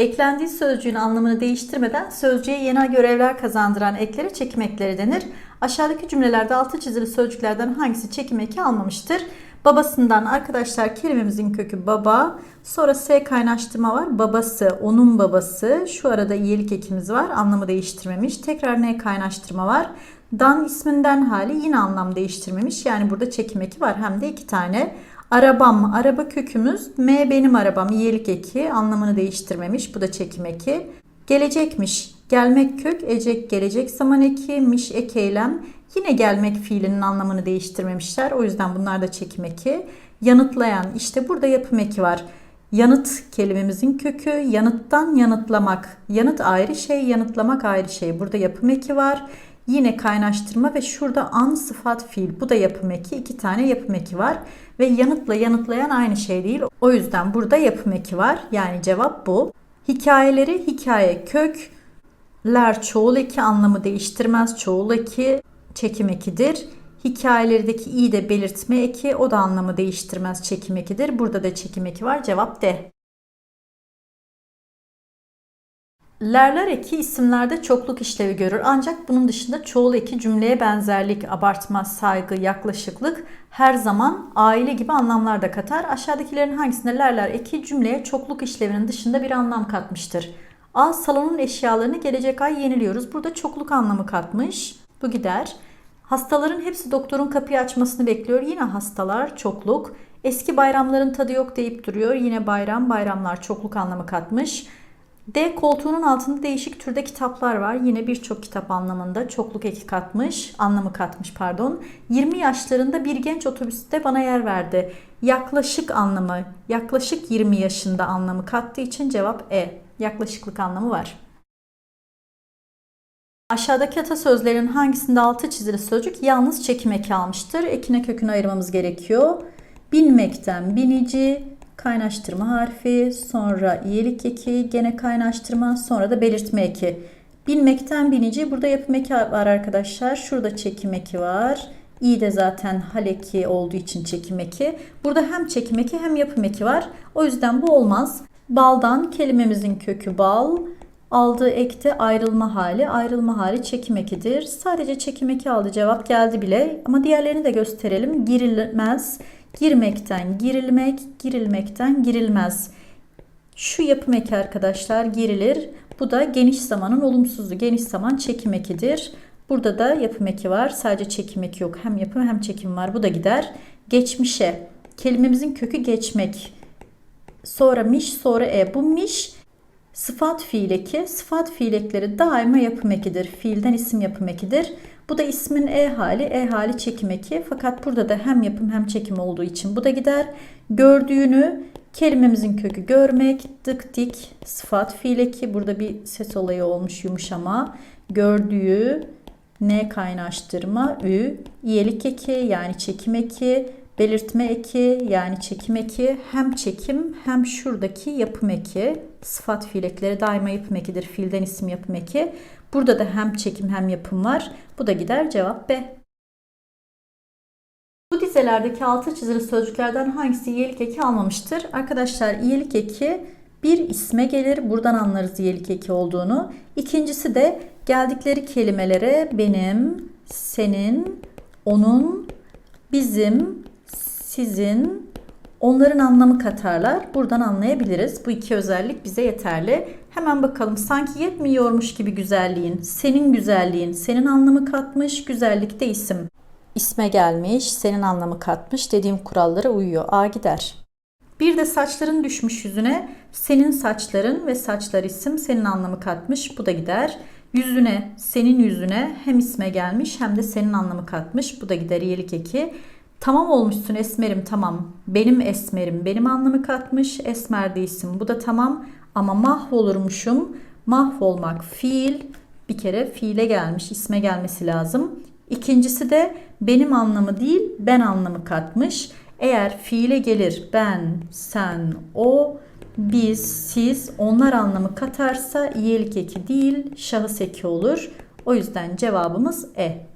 Eklendiği sözcüğün anlamını değiştirmeden sözcüğe yeni görevler kazandıran eklere çekim ekleri denir. Aşağıdaki cümlelerde altı çizili sözcüklerden hangisi çekim eki almamıştır? Babasından arkadaşlar kelimemizin kökü baba. Sonra S kaynaştırma var. Babası, onun babası. Şu arada iyilik ekimiz var. Anlamı değiştirmemiş. Tekrar N kaynaştırma var. Dan isminden hali yine anlam değiştirmemiş. Yani burada çekim eki var. Hem de iki tane. Arabam, araba kökümüz. M benim arabam, iyilik eki. Anlamını değiştirmemiş. Bu da çekim eki. Gelecekmiş. Gelmek kök, ecek gelecek zaman eki, miş ek eylem. Yine gelmek fiilinin anlamını değiştirmemişler. O yüzden bunlar da çekim eki. Yanıtlayan, işte burada yapım eki var. Yanıt kelimemizin kökü, yanıttan yanıtlamak. Yanıt ayrı şey, yanıtlamak ayrı şey. Burada yapım eki var. Yine kaynaştırma ve şurada an sıfat fiil. Bu da yapım eki. iki tane yapım eki var. Ve yanıtla yanıtlayan aynı şey değil. O yüzden burada yapım eki var. Yani cevap bu. Hikayeleri hikaye kök, ler çoğul eki anlamı değiştirmez. Çoğul eki çekim ekidir. Hikayelerdeki i de belirtme eki o da anlamı değiştirmez çekim ekidir. Burada da çekim eki var. Cevap D. Lerler eki isimlerde çokluk işlevi görür ancak bunun dışında çoğul eki cümleye benzerlik, abartma, saygı, yaklaşıklık her zaman aile gibi anlamlar da katar. Aşağıdakilerin hangisinde lerler eki cümleye çokluk işlevinin dışında bir anlam katmıştır? A. Salonun eşyalarını gelecek ay yeniliyoruz. Burada çokluk anlamı katmış. Bu gider. Hastaların hepsi doktorun kapıyı açmasını bekliyor. Yine hastalar çokluk. Eski bayramların tadı yok deyip duruyor. Yine bayram bayramlar çokluk anlamı katmış. D koltuğunun altında değişik türde kitaplar var. Yine birçok kitap anlamında çokluk eki katmış, anlamı katmış pardon. 20 yaşlarında bir genç otobüste bana yer verdi. Yaklaşık anlamı, yaklaşık 20 yaşında anlamı kattığı için cevap E. Yaklaşıklık anlamı var. Aşağıdaki atasözlerin hangisinde altı çizili sözcük yalnız çekim eki almıştır? Ekine kökünü ayırmamız gerekiyor. Binmekten binici, kaynaştırma harfi, sonra iyilik eki, gene kaynaştırma, sonra da belirtme eki. Binmekten binici, burada yapım eki var arkadaşlar. Şurada çekim eki var. İyi de zaten hal eki olduğu için çekim eki. Burada hem çekim eki hem yapım eki var. O yüzden bu olmaz. Baldan kelimemizin kökü bal. Aldığı ekte ayrılma hali. Ayrılma hali çekim ekidir. Sadece çekim eki aldı. Cevap geldi bile. Ama diğerlerini de gösterelim. Girilmez. Girmekten girilmek, girilmekten girilmez. Şu yapım eki arkadaşlar girilir. Bu da geniş zamanın olumsuzu. Geniş zaman çekim ekidir. Burada da yapım eki var. Sadece çekim eki yok. Hem yapım hem çekim var. Bu da gider. Geçmişe. Kelimemizin kökü geçmek. Sonra miş, sonra e. Bu miş sıfat fiil eki. Sıfat fiil ekleri daima yapım ekidir. Fiilden isim yapım ekidir. Bu da ismin e hali, e hali çekim eki. Fakat burada da hem yapım hem çekim olduğu için bu da gider. Gördüğünü kelimemizin kökü görmek, dık dik sıfat fiil eki. Burada bir ses olayı olmuş yumuşama. Gördüğü ne kaynaştırma ü, iyelik eki yani çekim eki, belirtme eki yani çekim eki hem çekim hem şuradaki yapım eki. Sıfat fiil ekleri daima yapım ekidir. Fiilden isim yapım eki. Burada da hem çekim hem yapım var. Bu da gider cevap B. Bu dizelerdeki altı çizili sözcüklerden hangisi iyilik eki almamıştır? Arkadaşlar iyilik eki bir isme gelir. Buradan anlarız iyilik eki olduğunu. İkincisi de geldikleri kelimelere benim, senin, onun, bizim, sizin, onların anlamı katarlar. Buradan anlayabiliriz. Bu iki özellik bize yeterli. Hemen bakalım. Sanki yetmiyormuş gibi güzelliğin, senin güzelliğin, senin anlamı katmış, güzellik de isim. İsme gelmiş, senin anlamı katmış dediğim kurallara uyuyor. A gider. Bir de saçların düşmüş yüzüne, senin saçların ve saçlar isim, senin anlamı katmış. Bu da gider. Yüzüne, senin yüzüne hem isme gelmiş hem de senin anlamı katmış. Bu da gider iyilik eki. Tamam olmuşsun esmerim tamam. Benim esmerim benim anlamı katmış. Esmer de isim. Bu da tamam ama mahvolurmuşum. Mahvolmak fiil. Bir kere fiile gelmiş. isme gelmesi lazım. İkincisi de benim anlamı değil ben anlamı katmış. Eğer fiile gelir ben, sen, o, biz, siz, onlar anlamı katarsa iyilik eki değil şahıs eki olur. O yüzden cevabımız E.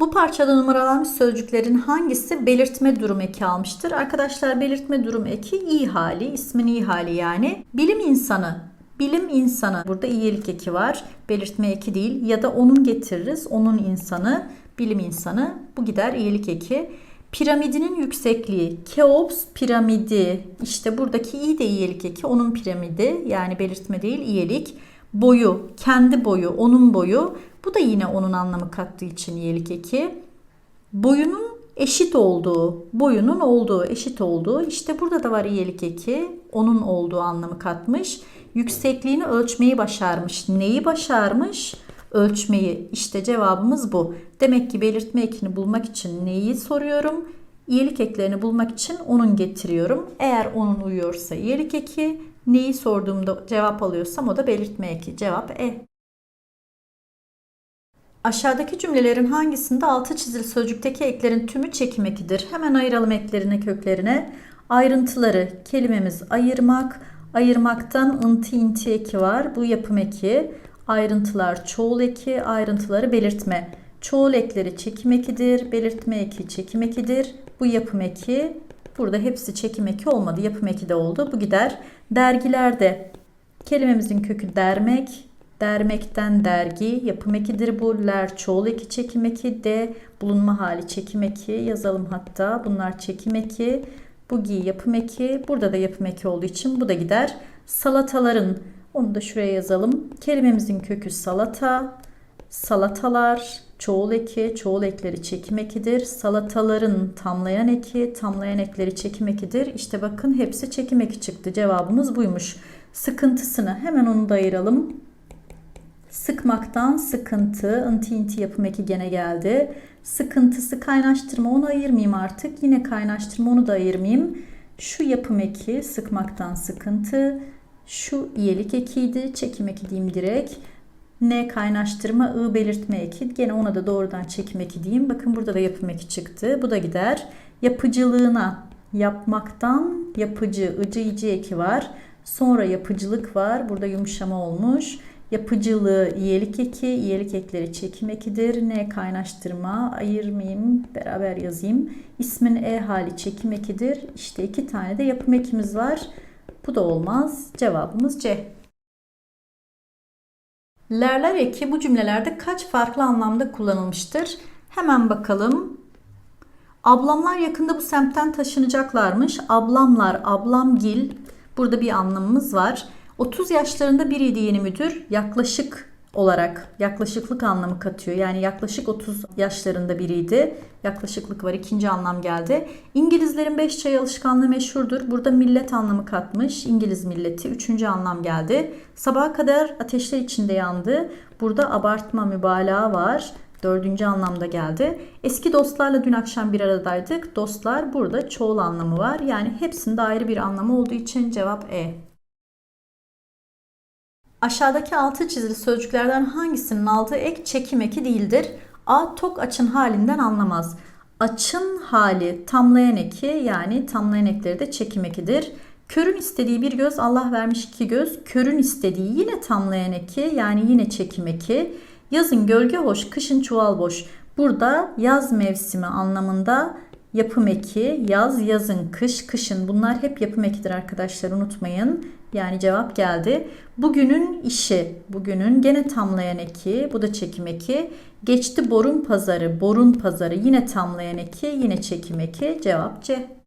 Bu parçada numaralanmış sözcüklerin hangisi belirtme durum eki almıştır? Arkadaşlar belirtme durum eki iyi hali, ismin iyi hali yani. Bilim insanı, bilim insanı. Burada iyilik eki var. Belirtme eki değil ya da onun getiririz. Onun insanı, bilim insanı. Bu gider iyilik eki. Piramidinin yüksekliği, Keops piramidi. İşte buradaki i de iyilik eki. Onun piramidi yani belirtme değil iyilik. Boyu, kendi boyu, onun boyu. Bu da yine onun anlamı kattığı için iyilik eki. Boyunun eşit olduğu, boyunun olduğu, eşit olduğu. İşte burada da var iyilik eki. Onun olduğu anlamı katmış. Yüksekliğini ölçmeyi başarmış. Neyi başarmış? Ölçmeyi. İşte cevabımız bu. Demek ki belirtme ekini bulmak için neyi soruyorum? İyilik eklerini bulmak için onun getiriyorum. Eğer onun uyuyorsa iyilik eki, neyi sorduğumda cevap alıyorsam o da belirtme eki. Cevap E. Aşağıdaki cümlelerin hangisinde altı çizili sözcükteki eklerin tümü çekim ekidir? Hemen ayıralım eklerine köklerine. Ayrıntıları kelimemiz ayırmak. Ayırmaktan ıntı inti eki var. Bu yapım eki. Ayrıntılar çoğul eki. Ayrıntıları belirtme. Çoğul ekleri çekim ekidir. Belirtme eki çekim ekidir. Bu yapım eki. Burada hepsi çekim eki olmadı. Yapım eki de oldu. Bu gider. Dergilerde kelimemizin kökü dermek. Dermekten dergi, yapım ekidir bu. Ler çoğul eki çekim eki. De bulunma hali çekim eki. Yazalım hatta. Bunlar çekim eki. Bu gi yapım eki. Burada da yapım eki olduğu için bu da gider. Salataların, onu da şuraya yazalım. Kelimemizin kökü salata. Salatalar, çoğul eki, çoğul ekleri çekim ekidir. Salataların tamlayan eki, tamlayan ekleri çekim ekidir. İşte bakın hepsi çekim eki çıktı. Cevabımız buymuş. Sıkıntısını hemen onu da ayıralım. Sıkmaktan sıkıntı, ıntı inti yapım eki gene geldi. Sıkıntısı kaynaştırma onu ayırmayayım artık. Yine kaynaştırma onu da ayırmayayım. Şu yapım eki sıkmaktan sıkıntı. Şu iyilik ekiydi. Çekim eki diyeyim direkt. Ne kaynaştırma, ı belirtme eki. Gene ona da doğrudan çekim eki diyeyim. Bakın burada da yapım eki çıktı. Bu da gider. Yapıcılığına yapmaktan yapıcı, ıcı ici eki var. Sonra yapıcılık var. Burada yumuşama olmuş. Yapıcılığı iyilik eki, iyilik ekleri çekim ekidir. Ne kaynaştırma, ayırmayayım, beraber yazayım. İsmin e hali çekim ekidir. İşte iki tane de yapım ekimiz var. Bu da olmaz. Cevabımız C. Lerler eki bu cümlelerde kaç farklı anlamda kullanılmıştır? Hemen bakalım. Ablamlar yakında bu semtten taşınacaklarmış. Ablamlar, ablamgil. Burada bir anlamımız var. 30 yaşlarında biriydi yeni müdür. Yaklaşık olarak yaklaşıklık anlamı katıyor. Yani yaklaşık 30 yaşlarında biriydi. Yaklaşıklık var. ikinci anlam geldi. İngilizlerin 5 çay alışkanlığı meşhurdur. Burada millet anlamı katmış. İngiliz milleti. Üçüncü anlam geldi. Sabaha kadar ateşler içinde yandı. Burada abartma mübalağa var. Dördüncü anlamda geldi. Eski dostlarla dün akşam bir aradaydık. Dostlar burada çoğul anlamı var. Yani hepsinde ayrı bir anlamı olduğu için cevap E. Aşağıdaki altı çizili sözcüklerden hangisinin aldığı ek çekim eki değildir? A. Tok açın halinden anlamaz. Açın hali tamlayan eki yani tamlayan ekleri de çekim ekidir. Körün istediği bir göz Allah vermiş iki göz. Körün istediği yine tamlayan eki yani yine çekim eki. Yazın gölge hoş, kışın çuval boş. Burada yaz mevsimi anlamında yapım eki, yaz, yazın, kış, kışın bunlar hep yapım ekidir arkadaşlar unutmayın. Yani cevap geldi. Bugünün işi, bugünün gene tamlayan eki, bu da çekim eki. Geçti borun pazarı, borun pazarı yine tamlayan eki, yine çekim eki. Cevap C.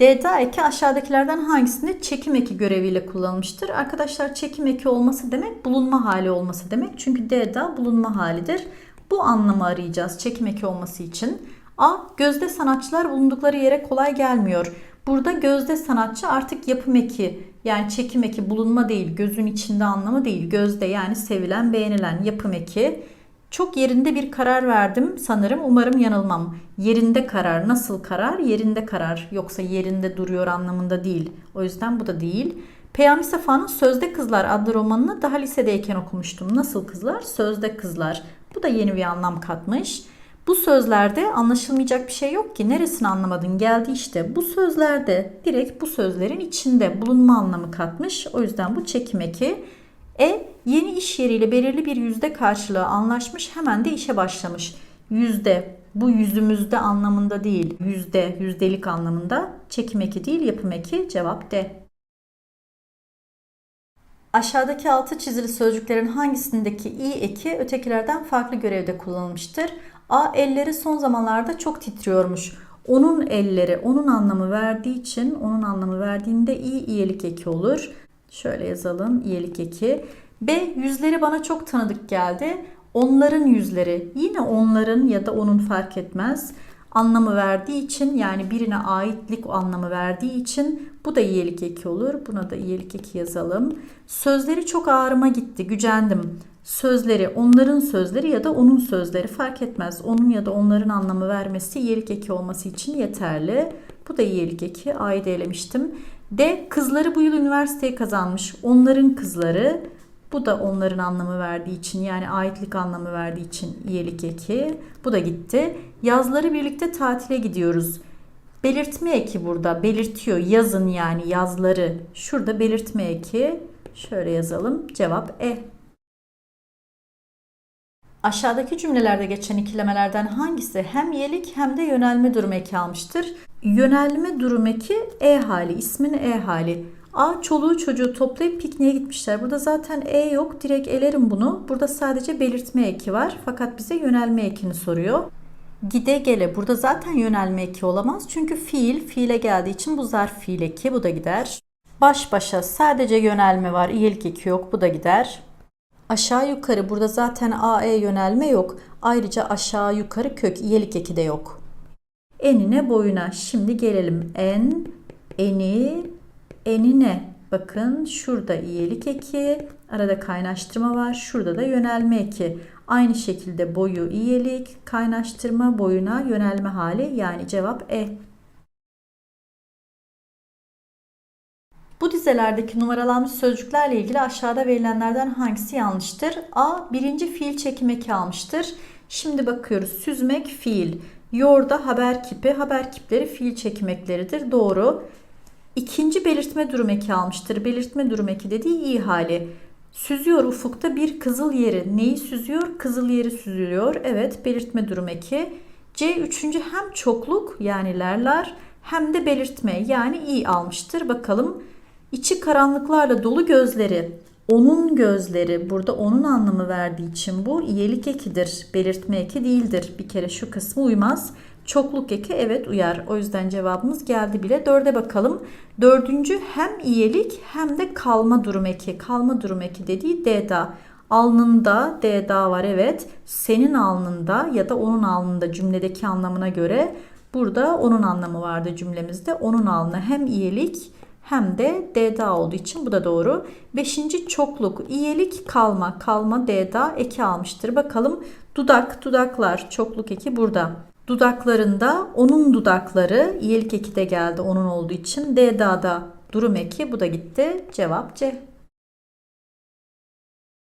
D'da eki aşağıdakilerden hangisinde çekim eki göreviyle kullanılmıştır? Arkadaşlar çekim eki olması demek bulunma hali olması demek. Çünkü D'da bulunma halidir. Bu anlamı arayacağız çekim eki olması için. A. Gözde sanatçılar bulundukları yere kolay gelmiyor. Burada gözde sanatçı artık yapım eki yani çekim eki bulunma değil gözün içinde anlamı değil gözde yani sevilen beğenilen yapım eki. Çok yerinde bir karar verdim sanırım umarım yanılmam. Yerinde karar nasıl karar? Yerinde karar yoksa yerinde duruyor anlamında değil. O yüzden bu da değil. Peyami Safa'nın Sözde Kızlar adlı romanını daha lisedeyken okumuştum. Nasıl kızlar? Sözde kızlar. Bu da yeni bir anlam katmış. Bu sözlerde anlaşılmayacak bir şey yok ki. Neresini anlamadın? Geldi işte. Bu sözlerde direkt bu sözlerin içinde bulunma anlamı katmış. O yüzden bu çekim eki. E Yeni iş yeriyle belirli bir yüzde karşılığı anlaşmış hemen de işe başlamış. Yüzde bu yüzümüzde anlamında değil. Yüzde, yüzdelik anlamında. Çekim eki değil yapım eki. Cevap D. Aşağıdaki altı çizili sözcüklerin hangisindeki i eki ötekilerden farklı görevde kullanılmıştır? A. Elleri son zamanlarda çok titriyormuş. Onun elleri onun anlamı verdiği için onun anlamı verdiğinde i iyelik eki olur. Şöyle yazalım iyelik eki. B. Yüzleri bana çok tanıdık geldi. Onların yüzleri yine onların ya da onun fark etmez anlamı verdiği için yani birine aitlik anlamı verdiği için bu da iyilik eki olur. Buna da iyilik eki yazalım. Sözleri çok ağrıma gitti, gücendim. Sözleri onların sözleri ya da onun sözleri fark etmez. Onun ya da onların anlamı vermesi iyilik eki olması için yeterli. Bu da iyilik eki. A'yı elemiştim. D. Kızları bu yıl üniversiteyi kazanmış. Onların kızları. Bu da onların anlamı verdiği için yani aitlik anlamı verdiği için iyilik eki. Bu da gitti. Yazları birlikte tatile gidiyoruz. Belirtme eki burada belirtiyor. Yazın yani yazları. Şurada belirtme eki. Şöyle yazalım. Cevap E. Aşağıdaki cümlelerde geçen ikilemelerden hangisi hem yelik hem de yönelme durum eki almıştır? Yönelme durum eki E hali, ismin E hali. A çoluğu çocuğu toplayıp pikniğe gitmişler. Burada zaten E yok. Direkt elerim bunu. Burada sadece belirtme eki var. Fakat bize yönelme ekini soruyor. Gide gele. Burada zaten yönelme eki olamaz. Çünkü fiil fiile geldiği için bu zarf fiil eki. Bu da gider. Baş başa sadece yönelme var. İyilik eki yok. Bu da gider. Aşağı yukarı burada zaten AE yönelme yok. Ayrıca aşağı yukarı kök iyelik eki de yok. Enine boyuna. Şimdi gelelim. En, eni, enine. Bakın şurada iyelik eki, arada kaynaştırma var. Şurada da yönelme eki. Aynı şekilde boyu iyelik, kaynaştırma boyuna yönelme hali yani cevap E. Bu dizelerdeki numaralanmış sözcüklerle ilgili aşağıda verilenlerden hangisi yanlıştır? A. Birinci fiil çekim eki almıştır. Şimdi bakıyoruz. Süzmek fiil. Yoğurda haber kipi. Haber kipleri fiil çekim ekleridir. Doğru. İkinci belirtme durum eki almıştır. Belirtme durum eki dediği iyi hali. Süzüyor ufukta bir kızıl yeri. Neyi süzüyor? Kızıl yeri süzülüyor. Evet belirtme durum eki. C üçüncü hem çokluk yani lerler hem de belirtme yani iyi almıştır. Bakalım içi karanlıklarla dolu gözleri. Onun gözleri burada onun anlamı verdiği için bu iyelik ekidir. Belirtme eki değildir. Bir kere şu kısmı uymaz. Çokluk eki evet uyar. O yüzden cevabımız geldi bile. Dörde bakalım. Dördüncü hem iyelik hem de kalma durum eki. Kalma durum eki dediği deda. Alnında deda var evet. Senin alnında ya da onun alnında cümledeki anlamına göre burada onun anlamı vardı cümlemizde. Onun alnı hem iyelik hem de deda olduğu için bu da doğru. Beşinci çokluk iyelik kalma kalma deda eki almıştır. Bakalım dudak dudaklar çokluk eki burada. Dudaklarında onun dudakları iyelik eki de geldi onun olduğu için. D'da da durum eki bu da gitti. Cevap C.